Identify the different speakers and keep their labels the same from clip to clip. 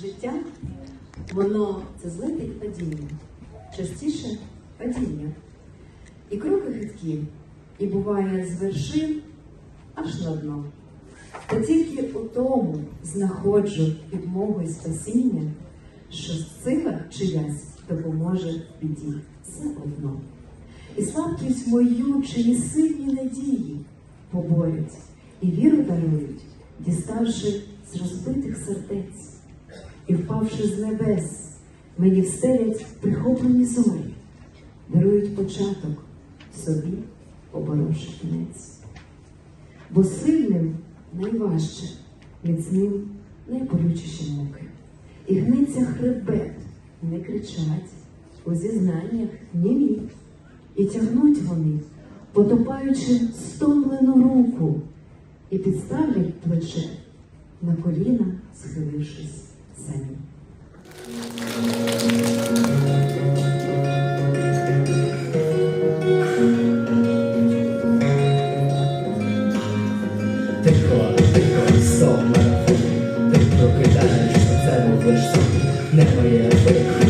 Speaker 1: Життя, воно це злети і падіння, частіше падіння. І кроки хиткі, і буває з вершин аж на дно. Та тільки у тому знаходжу підмогу і спасіння, що сила чиясь допоможе біді все одно. І слабкість мою чиї сильні надії поборють, і віру дарують, діставши з розбитих сердець, і впавши з небес, мені встелять прихоплені зорі, дарують початок собі, поборовши кінець. Бо сильним найважче, міцним найболючіші муки. І гниться хребет, не кричать, у зізнаннях німі. І тягнуть вони, потопаючи стомлену руку, і підставлять плече на коліна, схилившись самі.
Speaker 2: Тихо, тихо, сон Ти прокидаєшся, це лиш сон Немає виклик, лука,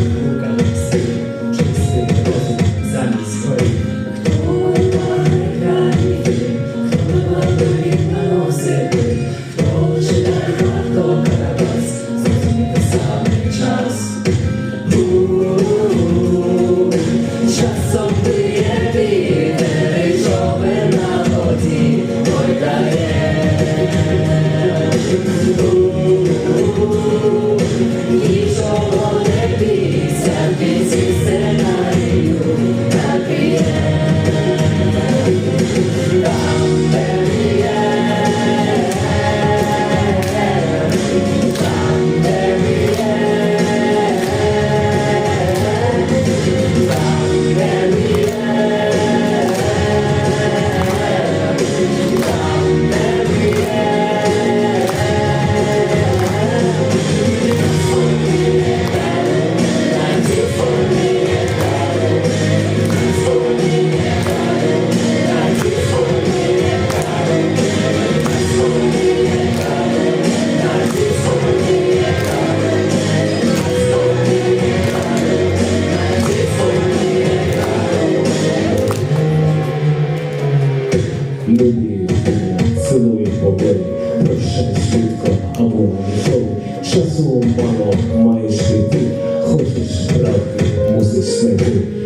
Speaker 3: прощай швидко або ніколи. Часу мало маєш йти, хочеш правди, мусиш знайти.